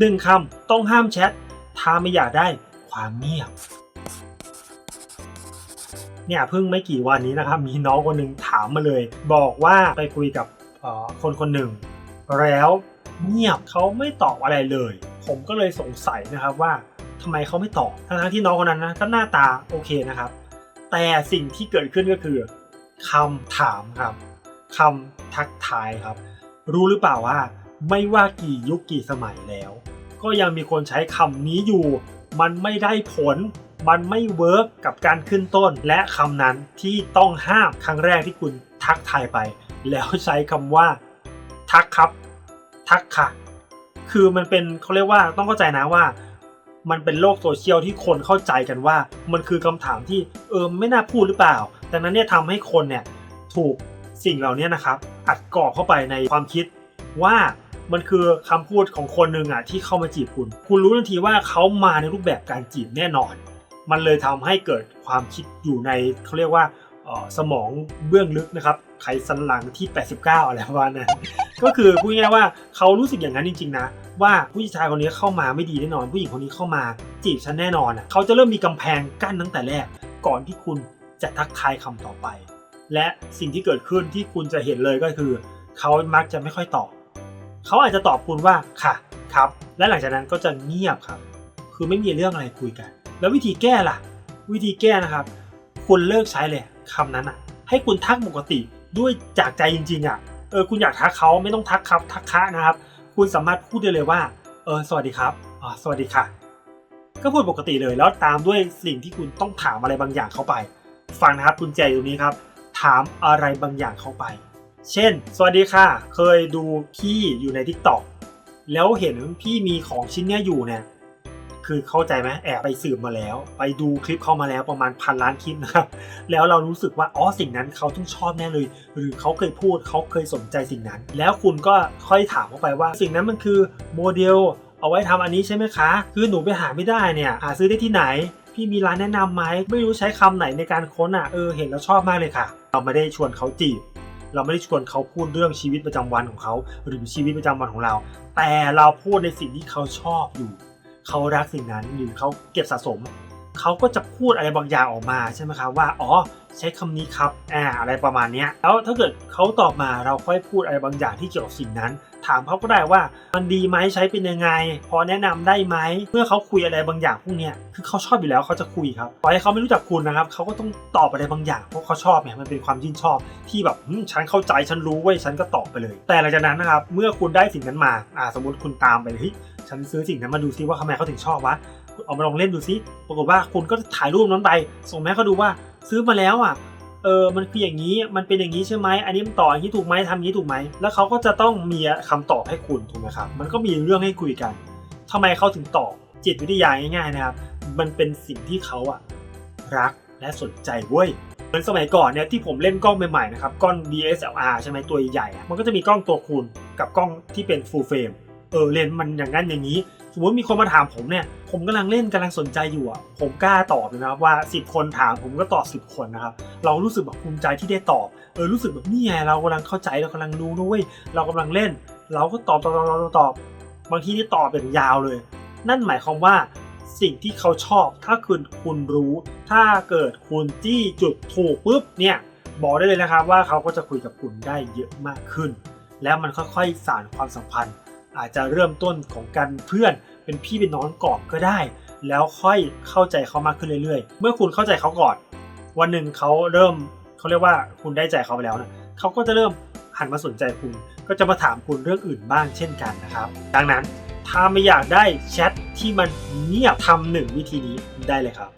หนึ่งคำต้องห้ามแชท ถ้าไม่อยากได้ความเงียบ เนี่ยเพิ่งไม่กี่วันนี้นะครับ มีน้องคนหนึ่งถามมาเลย บอกว่าไปคุยกับคนคนหนึ่ง แล้วเงียบเขาไม่ตอบอะไรเลย ผมก็เลยสงสัยนะครับว่าทำไมเขาไม่ตอบทั้งที่น้องคนนั้นนะก็หน้าตาโอเคนะครับ แต่สิ่งที่เกิดขึ้นก็คือคำถามครับคำทักทายครับ รู้หรือเปล่าว่า ไม่ว่ากี่ยุคกี่สมัยแล้ว ก็ยังมีคนใช้คำนี้อยู่ มันไม่ได้ผล มันไม่เวิร์กกับการขึ้นต้น และคำนั้นที่ต้องห้ามครั้งแรกที่คุณทักทายไป แล้วใช้คำว่า ทักครับ ทักค่ะ คือมันเป็นเขาเรียกว่าต้องเข้าใจนะว่ามันเป็นโลกโซเชียลที่คนเข้าใจกันว่า มันคือคำถามที่เออไม่น่าพูดหรือเปล่า ดังนั้นเนี่ยทำให้คนเนี่ยถูกสิ่งเหล่านี้นะครับอัดกรอบเข้าไปในความคิดว่า มันคือคำพูดของคนหนึ่งอะที่เข้ามาจีบคุณ คุณรู้ทันทีว่าเขามาในรูปแบบการจีบแน่นอน มันเลยทำให้เกิดความคิดอยู่ในเขาเรียกว่าสมองเบื้องลึกนะครับไขสันหลังที่ 89 อะไรประมาณนั้นก็คือพูดง่ายว่าเขารู้สึกอย่างนั้นจริงๆนะ ว่าผู้ชายคนนี้เข้ามาไม่ดีแน่นอน ผู้หญิงคนนี้เข้ามาจีบฉันแน่นอนอะเขาจะเริ่มมีกำแพงกั้นตั้งแต่แรก ก่อนที่คุณจะทักทายคำต่อไป และสิ่งที่เกิดขึ้นที่คุณจะเห็นเลยก็คือ เขามักจะไม่ค่อยตอบ เขาอาจจะตอบคุณว่าค่ะครับ และหลังจากนั้นก็จะเงียบครับ คือไม่มีเรื่องอะไรคุยกัน แล้ววิธีแก้ล่ะ วิธีแก้นะครับ คุณเลิกใช้เลยคำนั้นอะ ให้คุณทักปกติด้วยจากใจจริงๆอะเออคุณอยากทักเขาไม่ต้องทักครับทักคะนะครับ คุณสามารถพูดได้เลยว่าเออสวัสดีครับอ๋อสวัสดีค่ะ ก็พูดปกติเลยแล้วตามด้วยสิ่งที่คุณต้องถามอะไรบางอย่างเข้าไป ฟังนะครับกุญแจตรงนี้ครับ ถามอะไรบางอย่างเข้าไป เช่น สวัสดีค่ะ เคยดูพี่อยู่ใน Tik t o อกแล้วเห็นพี่มีของชิ้นเนี้ยอยู่เนี่ย คือเข้าใจไหมแอบไปสืบมาแล้ว ไปดูคลิปเข้ามาแล้วประมาณพันล้านคลิปนะครับ แล้วเรารู้สึกว่าอ๋อสิ่งนั้นเขาต้องชอบแน่เลย หรือเขาเคยพูดเขาเคยสนใจสิ่งนั้น แล้วคุณก็ค่อยถามเข้าไปว่า สิ่งนั้นมันคือโมเดลเอาไว้ทำอันนี้ใช่ไหมคะ คือหนูไปหาไม่ได้เนี่ย หาซื้อได้ที่ไหน พี่มีร้านแนะนำไหม ไม่รู้ใช้คำไหนในการค้นอะ เออ เห็นแล้วชอบมากเลยค่ะ เราไม่ได้ชวนเขาจีบ เราไม่ได้ชวนเขาพูดเรื่องชีวิตประจำวันของเขา หรือชีวิตประจำวันของเรา แต่เราพูดในสิ่งที่เขาชอบอยู่ เขารักสิ่งนั้นหรือเขาเก็บสะสม เขาก็จะพูดอะไรบางอย่างออกมาใช่ไหมครับว่าอ๋อใช้คำนี้ครับอ่าอะไรประมาณนี้แล้วถ้าเกิดเขาตอบมาเราค่อยพูดอะไรบางอย่างที่เกี่ยวกับสิ่งนั้น ถามเขาก็ได้ว่ามันดีไหมใช้เป็นยังไง พอแนะนำได้ไหมเมื่อเขาคุยอะไรบางอย่างพวกเนี้ยคือเขาชอบอยู่แล้วเขาจะคุยครับต่อให้เขาไม่รู้จักคุณนะครับเขาก็ต้องตอบอะไรบางอย่างเพราะเขาชอบเนี่ยมันเป็นความชื่นชอบที่แบบฉันเข้าใจฉันรู้เว้ยฉันก็ตอบไปเลย แต่หลังจากนั้นนะครับเมื่อคุณได้สิ่งนั้นมาอ่าสมมติคุณตามไปเลยเฮ้ยฉันซื้อสิ่งนั้นมาดูซิว่าทำไมเขาถึงชอบวะเอามาลองเล่นดูซิปรากฏว่าคุณก็ถ่ายรูปนั้นไป ส่งแม่เขาดูว่าซื้อมาแล้วอะเออมันคืออย่างนี้มันเป็นอย่างนี้ใช่ไหมอันนี้มันต่ออย่างนี้ถูกไหมทำอย่างนี้ถูกไหมแล้วเขาก็จะต้องมีคำตอบให้คุณถูกไหมครับมันก็มีเรื่องให้คุยกันทำไมเขาถึงตอบจิตวิทยาง่ายๆนะครับ มันเป็นสิ่งที่เขาอะรักและสนใจเว้ยเหมือนสมัยก่อนเนี่ยที่ผมเล่นกล้องใหม่ๆนะครับกล้อง DSLR ใช่ไหมตัวใหญ่มันก็จะมีกล้องตัวคูณกับกล้องที่เป็น full frame เออเลนมันอย่างนั้นอย่างนี้ สมมติมีคนมาถามผมเนี่ย ผมกำลังเล่นกำลังสนใจอยู่อะ ผมกล้าตอบเลยนะครับว่า 10 คนถามผมก็ตอบ 10 คนนะครับ เรารู้สึกแบบภูมิใจที่ได้ตอบ เออรู้สึกแบบนี่ไงเรากำลังเข้าใจเรากำลังรู้นะเว้ยเรากำลังเล่น เราก็ตอบตอบตอบตอบตอบบางทีนี่ตอบเป็นยาวเลย นั่นหมายความว่าสิ่งที่เขาชอบ ถ้าคุณคุณรู้ ถ้าเกิดคุณจี้จุดถูกปุ๊บเนี่ยบอกได้เลยนะครับว่าเขาก็จะคุยกับคุณได้เยอะมากขึ้น แล้วมันค่อยๆสานความสัมพันธ์ อาจจะเริ่มต้นของการเพื่อน เป็นพี่เป็นน้องก่อนก็ได้ แล้วค่อยเข้าใจเขามากขึ้นเรื่อยๆ เมื่อคุณเข้าใจเขาก่อน วันหนึ่งเขาเริ่มเขาเรียกว่าคุณได้ใจเขาไปแล้วนะเขาก็จะเริ่มหันมาสนใจคุณ ก็จะมาถามคุณเรื่องอื่นบ้างเช่นกันนะครับ ดังนั้นถ้าไม่อยากได้แชทที่มันเงียบทำหนึ่งวิธีนี้ได้เลยครับ